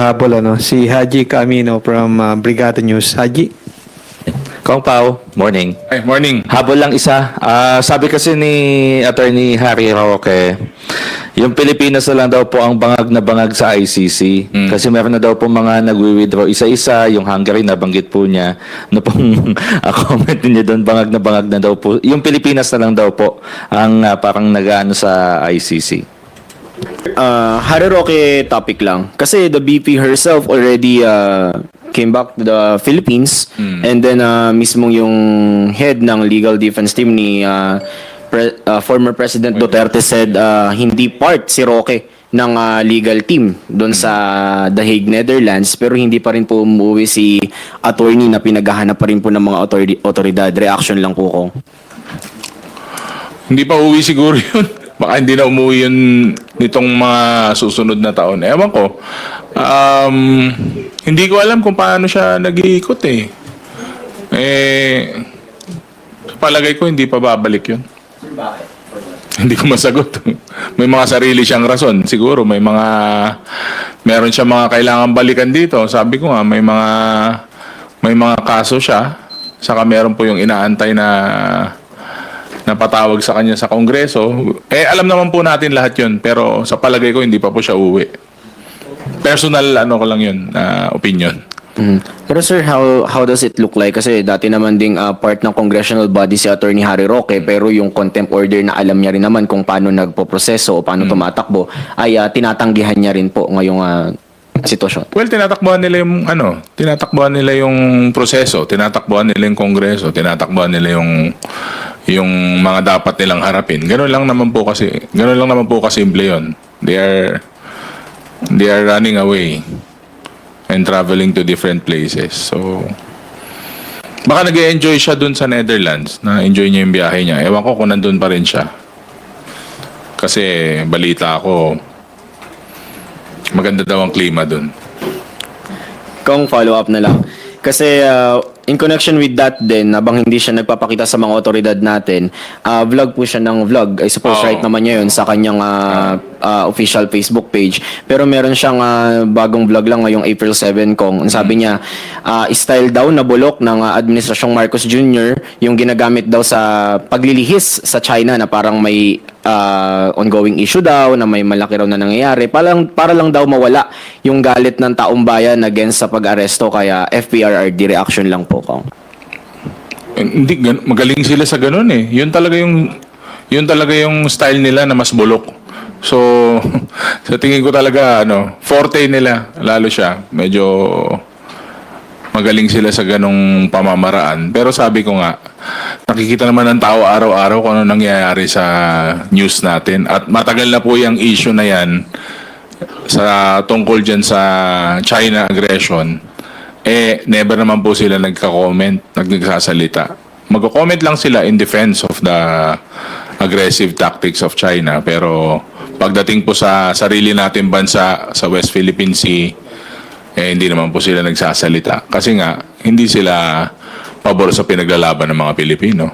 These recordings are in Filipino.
hapon ano, si Haji Camino from uh, Brigada News. Haji? Kong Pao, morning. Ay, morning. Habol lang isa. Ah, sabi kasi ni Attorney Harry Roque, yung Pilipinas na lang daw po ang bangag na bangag sa ICC. Kasi meron na daw po mga nagwi-withdraw isa-isa. Yung Hungary, nabanggit po niya. No pong ah, comment niya doon, bangag na bangag na daw po. Yung Pilipinas na lang daw po ang ah, parang nag-ano sa ICC. Uh, Harry Roque topic lang. Kasi the BP herself already uh, came back to the Philippines and then uh, mismong yung head ng legal defense team ni uh, pre- uh, former President Duterte said uh, hindi part si Roque ng uh, legal team doon sa The Hague, Netherlands pero hindi pa rin po umuwi si attorney na pinaghahanap pa rin po ng mga authori- otoridad. Reaction lang po ko. Hindi pa uwi siguro yun. Baka hindi na umuwi yun nitong mga susunod na taon. Ewan ko. Um, hindi ko alam kung paano siya nag-iikot eh. Eh, palagay ko hindi pa babalik yun. Hindi ko masagot. may mga sarili siyang rason. Siguro may mga meron siya mga kailangan balikan dito. Sabi ko nga may mga may mga kaso siya. Saka meron po yung inaantay na napatawag sa kanya sa kongreso. Eh, alam naman po natin lahat yun. Pero sa palagay ko, hindi pa po siya uwi. Personal, ano ko lang yun, na opinion. Mhm. Pero sir, how how does it look like? Kasi dati naman ding ah, part ng congressional body si Attorney Harry Roque, pero yung contempt order na alam niya rin naman kung paano nagpo-proseso o paano tumatakbo, ay ah, tinatanggihan niya rin po ngayong ah, sitwasyon. Well, tinatakbuhan nila yung, ano, tinatakbuhan nila yung proseso, tinatakbuhan nila yung kongreso, tinatakbuhan nila yung yung mga dapat nilang harapin. Ganun lang naman po kasi, ganun lang naman po kasimple yun. They are, they are running away and traveling to different places. So, baka nag enjoy siya dun sa Netherlands, na enjoy niya yung biyahe niya. Ewan ko kung nandun pa rin siya. Kasi balita ako, maganda daw ang klima dun. Kung follow up na lang. Kasi ah, in connection with that din, habang hindi siya nagpapakita sa mga otoridad natin, ah, vlog po siya ng vlog. I suppose Oo. right naman niya yun sa kanyang ah, ah, official Facebook page. Pero meron siyang ah, bagong vlog lang ngayong April 7 kong. Ang Sabi niya, ah, style daw na bulok ng ah, Administrasyong Marcos Jr. yung ginagamit daw sa paglilihis sa China na parang may ah, ongoing issue daw na may malaki raw na nangyayari. Para lang, para lang daw mawala yung galit ng taong bayan against sa pag-aresto kaya FPRRD reaction lang po kong. Eh, Hindi, magaling sila sa ganun eh. Yun talaga yung, yun talaga yung style nila na mas bulok. So, sa tingin ko talaga, ano, forte nila, lalo siya. Medyo magaling sila sa ganong pamamaraan. Pero sabi ko nga, nakikita naman ng tao araw-araw kung ano nangyayari sa news natin. At matagal na po yung issue na yan sa tungkol dyan sa China aggression eh, never naman po sila nagka-comment, nagsasalita. Mag-comment lang sila in defense of the aggressive tactics of China. Pero pagdating po sa sarili natin bansa, sa West Philippine Sea, eh, hindi naman po sila nagsasalita. Kasi nga, hindi sila pabor sa pinaglalaban ng mga Pilipino.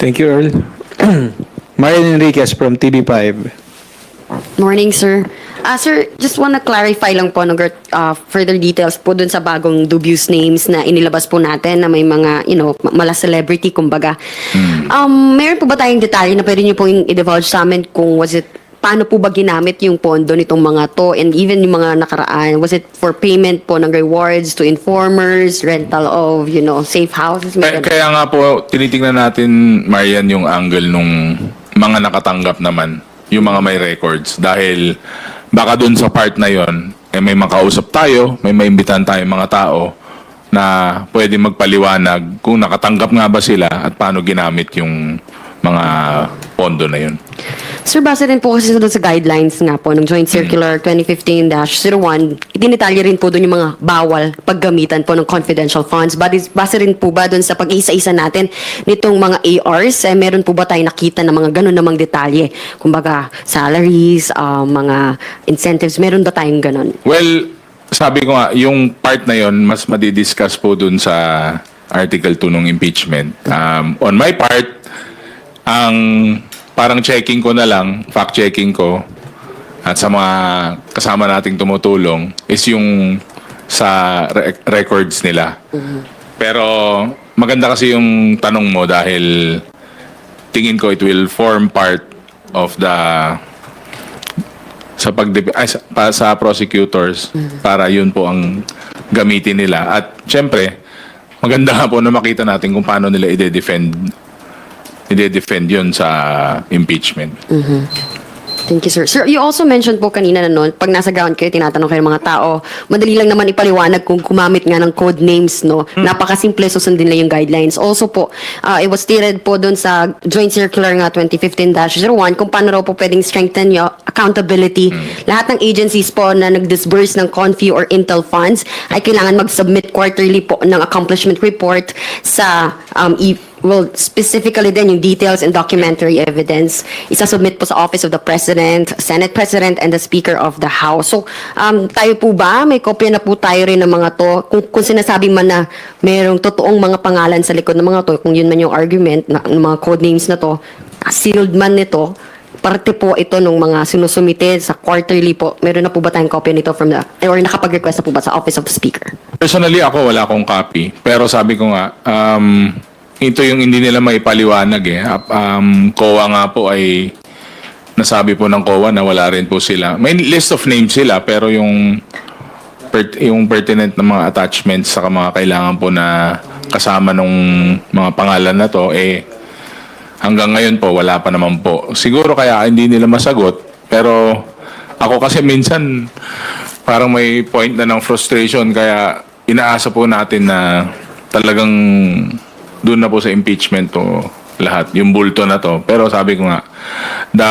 Thank you, Earl. Marian Enriquez from TV5. Morning, sir. Ah, sir, just wanna clarify lang po ng uh, further details po dun sa bagong dubious names na inilabas po natin na may mga, you know, ma- mala celebrity, kumbaga. Um, meron po ba tayong detalye na pwede niyo po i-divulge sa amin kung was it, paano po ba ginamit yung pondo nitong mga to and even yung mga nakaraan? Was it for payment po ng rewards to informers, rental of, you know, safe houses? Kaya, kaya nga po, tinitingnan natin, Marian, yung angle nung mga nakatanggap naman, yung mga may records. Dahil baka dun sa part na yon eh may makausap tayo, may maimbitahan tayong mga tao na pwede magpaliwanag kung nakatanggap nga ba sila at paano ginamit yung mga pondo na yun. Sir, base rin po kasi doon sa guidelines nga po ng Joint Circular 2015-01, itindetalye rin po doon yung mga bawal paggamitan po ng confidential funds. Base, base rin po ba doon sa pag-isa-isa natin nitong mga ARs, eh, meron po ba tayo nakita na mga ganun namang detalye? Kumbaga, salaries, ah, mga incentives, meron ba tayong ganun? Well, sabi ko nga, yung part na yon mas madidiscuss po dun sa Article 2 ng impeachment. Um, on my part, ang parang checking ko na lang, fact checking ko, at sa mga kasama nating tumutulong is yung sa re- records nila. Pero maganda kasi yung tanong mo dahil tingin ko it will form part of the sa pag ay, sa, sa prosecutors para yun po ang gamitin nila at syempre maganda nga po na makita natin kung paano nila ide-defend ide-defend yun sa impeachment. Thank you, sir. Sir, you also mentioned po kanina na noon, pag nasa ground kayo, tinatanong kayo ng mga tao, madali lang naman ipaliwanag kung gumamit nga ng code names, no? Napakasimple, susundin lang yung guidelines. Also po, uh, it was stated po doon sa Joint Circular nga 2015-01 kung paano raw po pwedeng strengthen yung accountability. Lahat ng agencies po na nag-disburse ng CONFI or Intel funds ay kailangan mag-submit quarterly po ng accomplishment report sa um, e- well, specifically din yung details and documentary evidence, isasubmit po sa Office of the President, Senate President, and the Speaker of the House. So, um, tayo po ba, may kopya na po tayo rin ng mga to, kung, kung sinasabi man na mayroong totoong mga pangalan sa likod ng mga to, kung yun man yung argument, na, ng mga code names na to, sealed man nito, parte po ito ng mga sinusumite sa quarterly po. Meron na po ba tayong kopya nito from the, or nakapag-request na po ba sa Office of the Speaker? Personally ako wala akong copy pero sabi ko nga um, ito yung hindi nila maipaliwanag eh. Um, COA nga po ay nasabi po ng COA na wala rin po sila. May list of names sila pero yung per- yung pertinent na mga attachments sa mga kailangan po na kasama nung mga pangalan na to eh hanggang ngayon po wala pa naman po. Siguro kaya hindi nila masagot pero ako kasi minsan parang may point na ng frustration kaya inaasa po natin na talagang doon na po sa impeachment to lahat, yung bulto na to. Pero sabi ko nga, da,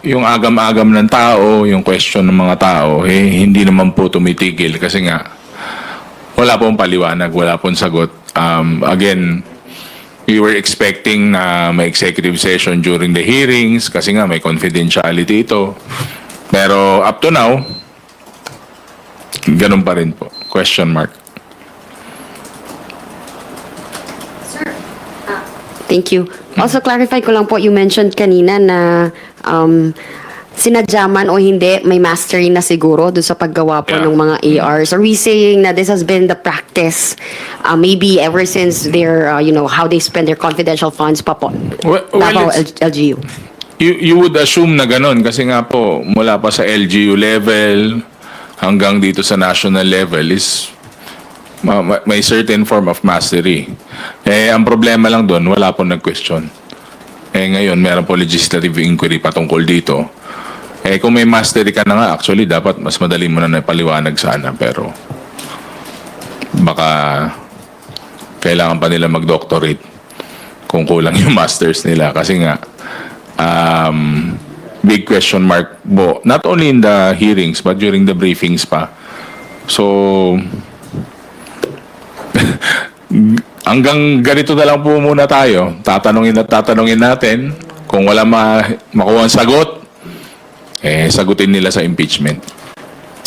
yung agam-agam ng tao, yung question ng mga tao, eh, hindi naman po tumitigil kasi nga, wala pong paliwanag, wala pong sagot. Um, again, we were expecting na may executive session during the hearings kasi nga may confidentiality ito. Pero up to now, ganun pa rin po. Question mark. Thank you. Also, clarify ko lang po, you mentioned kanina na um, sinadyaman o hindi, may mastery na siguro doon sa paggawa po Yeah. ng mga ARs. Are we saying na this has been the practice uh, maybe ever since their, uh, you know, how they spend their confidential funds pa po? Well- well, Davao it's- L- LGU. You, you would assume na ganun kasi nga po mula pa sa LGU level hanggang dito sa national level is ma- may certain form of mastery. Eh, ang problema lang doon, wala po nag-question. Eh, ngayon, meron po legislative inquiry patungkol dito. Eh, kung may mastery ka na nga, actually, dapat mas madali mo na napaliwanag sana. Pero, baka kailangan pa nila mag-doctorate kung kulang yung masters nila. Kasi nga, um, big question mark po, not only in the hearings, but during the briefings pa. So, hanggang ganito na lang po muna tayo. Tatanungin at tatanungin natin. Kung wala ma makuha ang sagot, eh, sagutin nila sa impeachment.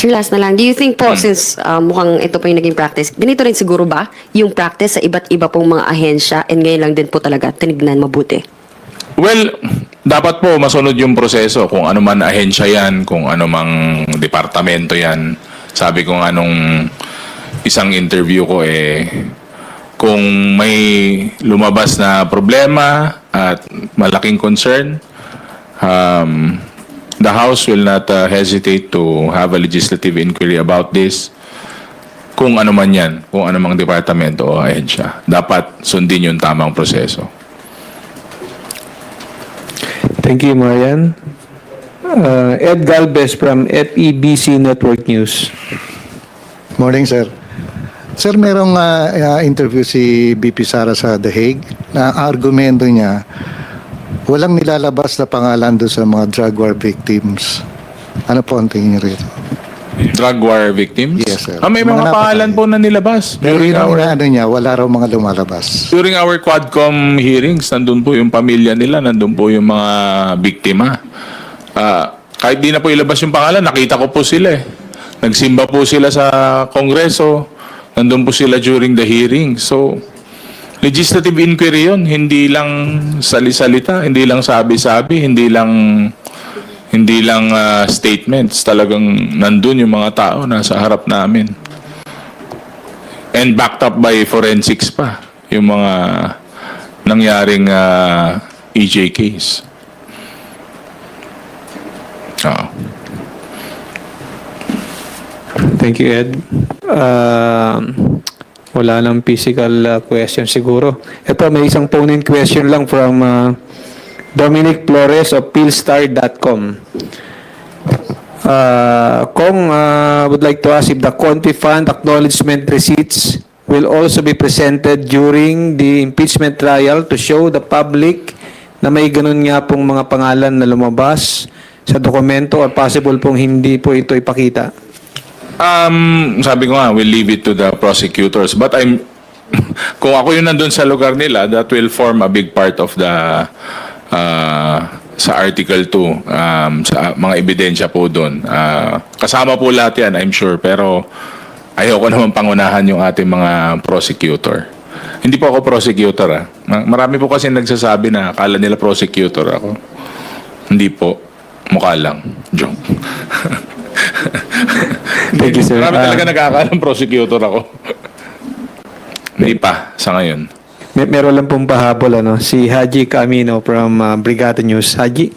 Sir, last na lang. Do you think po, since uh, mukhang ito po yung naging practice, ganito rin siguro ba yung practice sa iba't iba pong mga ahensya and ngayon lang din po talaga tinignan mabuti? Well, dapat po masunod yung proseso kung ano man ahensya yan, kung ano mang departamento yan. Sabi ko nga nung isang interview ko eh, kung may lumabas na problema at malaking concern, um, the House will not uh, hesitate to have a legislative inquiry about this kung ano man yan, kung ano mang departamento o ahensya. Dapat sundin yung tamang proseso. Thank you, Marian. Uh, Ed Galvez from FEBC Network News. Morning, sir. Sir, merong ah, interview si BP Sara sa The Hague na ang argumento niya, walang nilalabas na pangalan doon sa mga drug war victims. Ano po ang tingin niyo rito? Drug war victims? Yes, sir. Ah, may mga, Mga pangalan po na nilabas. During our, inaano niya, wala raw mga lumalabas. during our Quadcom hearings, nandun po yung pamilya nila, nandun po yung mga biktima. Ah, kahit di na po ilabas yung pangalan, nakita ko po sila eh. Nagsimba po sila sa kongreso, nandun po sila during the hearing. So, legislative inquiry yun, hindi lang sali-salita, hindi lang sabi-sabi, hindi lang Hindi lang ah, statements, talagang nandun yung mga tao nasa harap namin. And backed up by forensics pa, yung mga nangyaring ah, EJ case. Oo. Thank you, Ed. Um, wala lang physical uh, question siguro. Ito, may isang phone-in question lang from uh, Dominic Flores of Philstar.com. Uh, Kong uh, would like to ask if the Conti Fund acknowledgement receipts will also be presented during the impeachment trial to show the public na may ganun nga pong mga pangalan na lumabas sa dokumento or possible pong hindi po ito ipakita. Um, sabi ko nga, we'll leave it to the prosecutors. But I'm, kung ako yung nandun sa lugar nila, that will form a big part of the, uh, sa Article 2, um, sa mga ebidensya po doon. Uh, kasama po lahat yan, I'm sure. Pero ayoko naman pangunahan yung ating mga prosecutor. Hindi po ako prosecutor ah. Ma- Marami po kasi nagsasabi na akala nila prosecutor ako. Hindi po. Mukha lang. Joke. Thank you, sir. Marami Ah, talaga nagkakalang prosecutor ako. Hindi pa, sa ngayon. May, meron lang pong pahabol, ano, si Haji Camino from uh, Brigada News. Haji?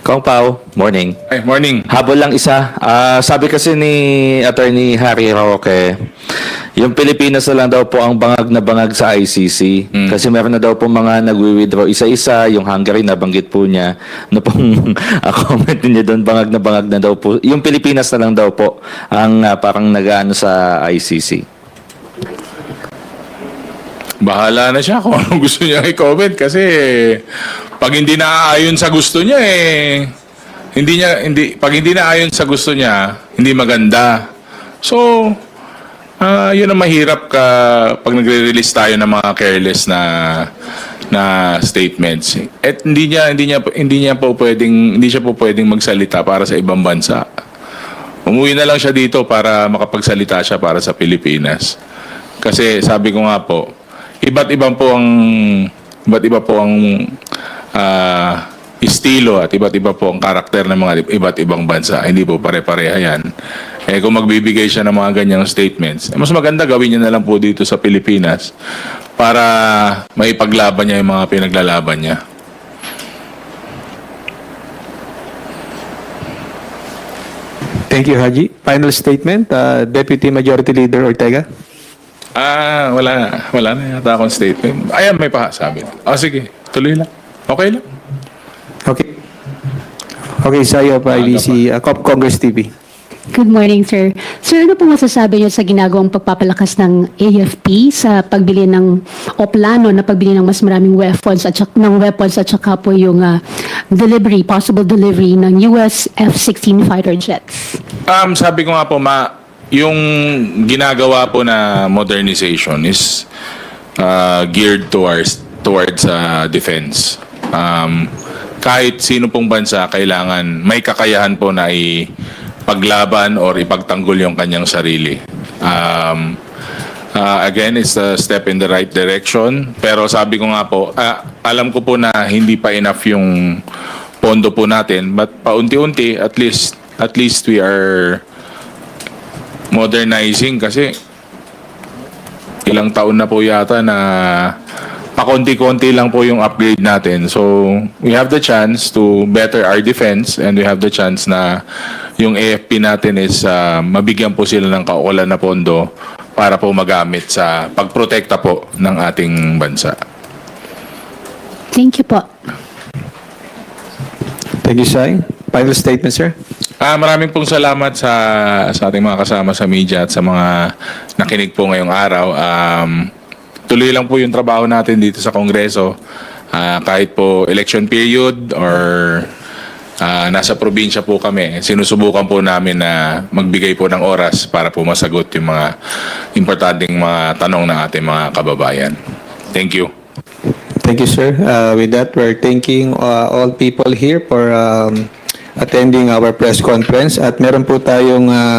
Kong Pao, morning. Ay, morning. Habol lang isa. Ah, sabi kasi ni Attorney Harry Roque, yung Pilipinas na lang daw po ang bangag na bangag sa ICC. Kasi meron na daw po mga nagwi-withdraw isa-isa. Yung Hungary, nabanggit po niya. No pong comment niya doon, bangag na bangag na daw po. Yung Pilipinas na lang daw po ang ah, parang nag-ano sa ICC. Bahala na siya kung anong gusto niya i-comment kasi pag hindi naaayon sa gusto niya eh hindi niya hindi pag hindi naaayon sa gusto niya, hindi maganda. So, ah yun ang mahirap ka pag nagre-release tayo ng mga careless na na statements. At hindi niya hindi niya hindi niya po pwedeng hindi siya po pwedeng magsalita para sa ibang bansa. Umuwi na lang siya dito para makapagsalita siya para sa Pilipinas. Kasi sabi ko nga po, iba't ibang po ang iba't iba po ang ah, estilo at iba't iba po ang karakter ng mga iba't ibang bansa. Hindi po pare-pareha yan. Eh kung magbibigay siya ng mga ganyang statements, eh, mas maganda gawin niya na lang po dito sa Pilipinas para maipaglaban niya yung mga pinaglalaban niya. Thank you, Haji. Final statement, uh, Deputy Majority Leader Ortega. Ah, wala. Wala na yata akong statement. Ayan, may pasabi. O sige, tuloy lang. Okay lang. Okay. Okay, Sayo pa IBC, uh, Cop Congress TV. Good morning, sir. Sir, ano po masasabi niyo sa ginagawang pagpapalakas ng AFP sa pagbili ng o plano na pagbili ng mas maraming weapons at saka, ng weapons at saka po yung ah, delivery, possible delivery ng US F-16 fighter jets? Um, sabi ko nga po, ma, yung ginagawa po na modernization is uh, geared towards towards uh, defense. Um, kahit sino pong bansa kailangan may kakayahan po na ipaglaban or ipagtanggol yung kanyang sarili. Um, uh, again, it's a step in the right direction. Pero sabi ko nga po, ah, alam ko po na hindi pa enough yung pondo po natin, but paunti-unti, at least at least we are modernizing kasi ilang taon na po yata na pakonti-konti lang po yung upgrade natin. So, we have the chance to better our defense and we have the chance na yung AFP natin is ah, mabigyan po sila ng kaukulan na pondo para po magamit sa pagprotekta po ng ating bansa. Thank you po. Thank you, Sai. Final statement, sir. Ah, maraming pong salamat sa sa ating mga kasama sa media at sa mga nakinig po ngayong araw. Um, tuloy lang po yung trabaho natin dito sa Kongreso. Ah, kahit po election period or ah, nasa probinsya po kami, sinusubukan po namin na magbigay po ng oras para po masagot yung mga importanteng mga tanong ng ating mga kababayan. Thank you. Thank you, sir. Uh, with that, we're thanking uh, all people here for um, attending our press conference at meron po tayong uh,